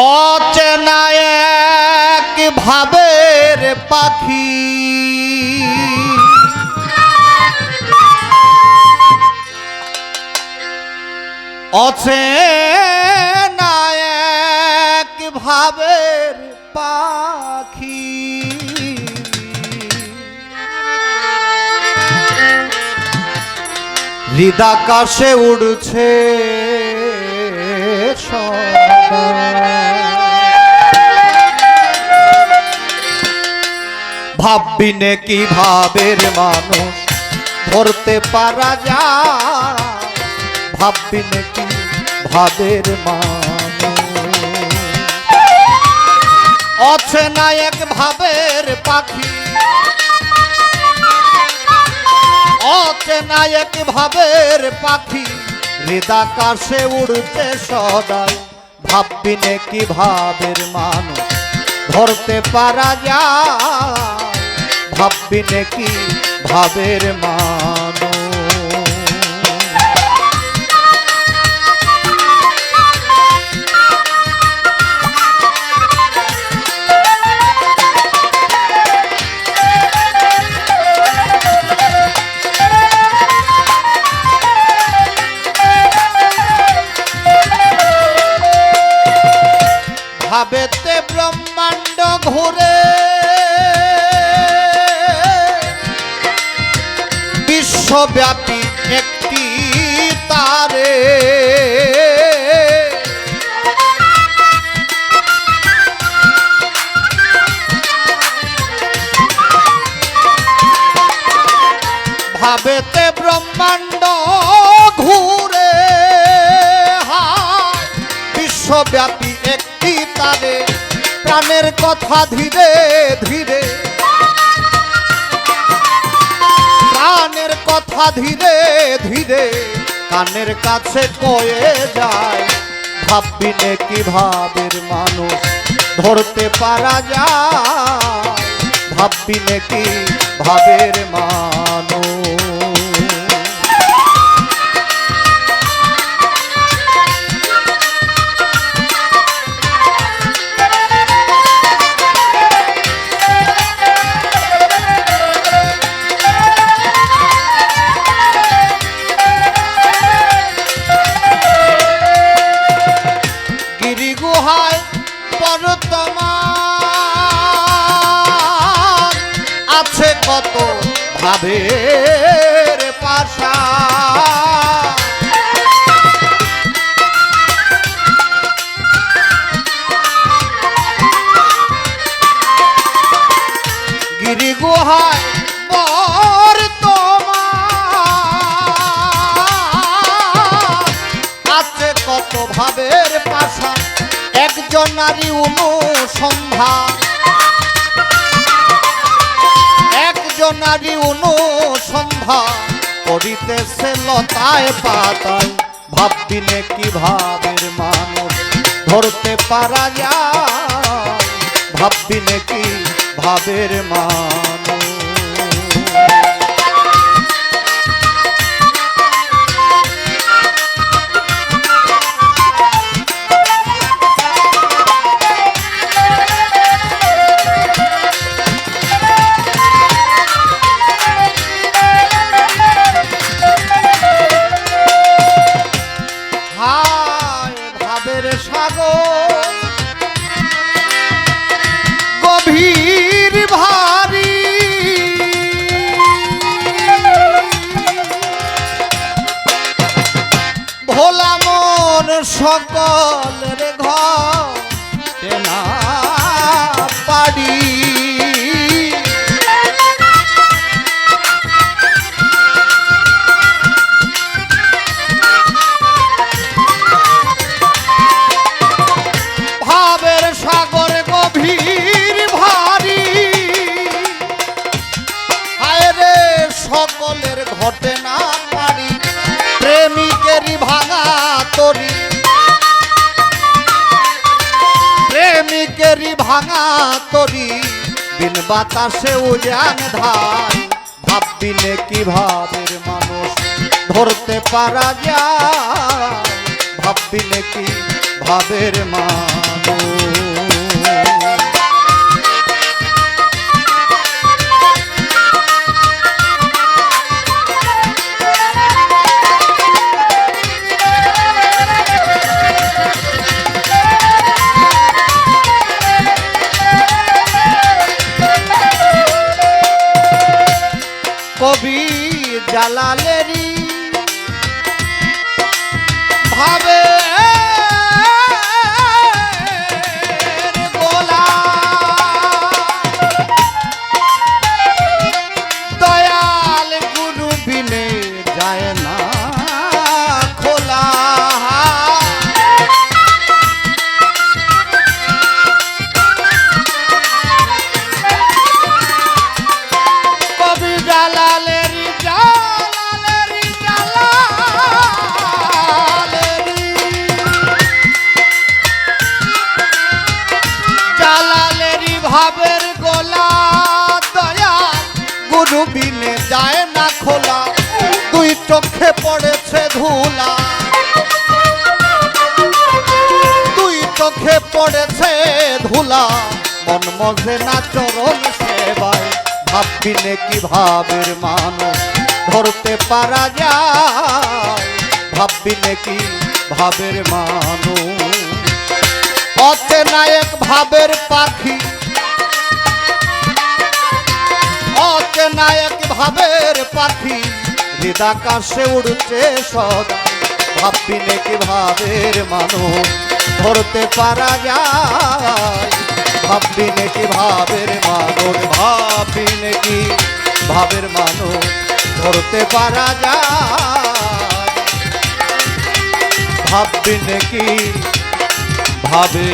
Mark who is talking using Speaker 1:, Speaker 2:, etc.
Speaker 1: অচেনা এক ভাবের পাখি অচেনা এক ভাবের পাখি হৃদাকাশে উড়ছে সদা। ভাববি নে কি ভাবের মানুষ? ধরতে পারা যা ভাববি নে কি ভাবের মানুষ? অচেনা এক ভাবের পাখি? অচেনা এক ভাবের পাখি? হৃদাকাশে উড়তে সদাই ভাববি নে কি ভাবের মানুষ? ধরতে পারা যায় ভাববি নে কি ভাবের মানুষ ভাবেতে ব্রহ্মাণ্ড ঘুরে বিশ্বব্যাপী একটি তারে। ভাবেতে ব্রহ্মাণ্ড ঘুরে বিশ্বব্যাপী একটি তারে প্রাণের কথা ধীরে ধীরে। প্রাণের কথা ধীরে ধীরে কানের কাছে কয়ে যায় ভাববি নে কি ভাবের মানুষ ধরতে পারা যায় ভাববি নে কি ভাবের মানুষ? ভাবের পাশা। আছে কত ভাবের পাশা একজন নারী অনুসন্ধান নারী অনুসন্ধান করিতেছে লতায় পাতায়, ভাবি নাকি কি ভাবের মানুষ ধরতে পারা যায়। ভাবি নাকি কি ভাবের মানুষ। সাগর ভারী। হায় সকলের ঘটে না পারি প্রেমিকেরই ভাঙা তরি। প্রেমিকেরই ভাঙা তরি, বিন বাতাসে উজান ধার ভাববি নে কি ভাবের মানুষ ধরতে পারা যায়? ভাববি নে কি ভাবের মানুষ? জালালেরই ভাবে দয়াল গুরু বিনে যায় না। গুরু বিনে যায় না খোলা, দুই চোখে পড়েছে ধুলা। দুই চোখে পড়েছে ধুলা, মন মজে না চরণ সেবায়। ভাববিনে কি ভাবের মানুষ ধরতে পারা যায়। ভাববিনে কি ভাবের মানুষ অচেনা এক ভাবের পাখি ভাবের পাখি হৃদাকাশে উড়ছে সদা। ভাববি নাকি ভাবের মানুষ, ধরতে পারা যায়। ভাববি নাকি ভাবের মানুষ ভাববি নাকি ভাবের মানুষ, ধরতে পারা যায়। ভাববি নাকি ভাবে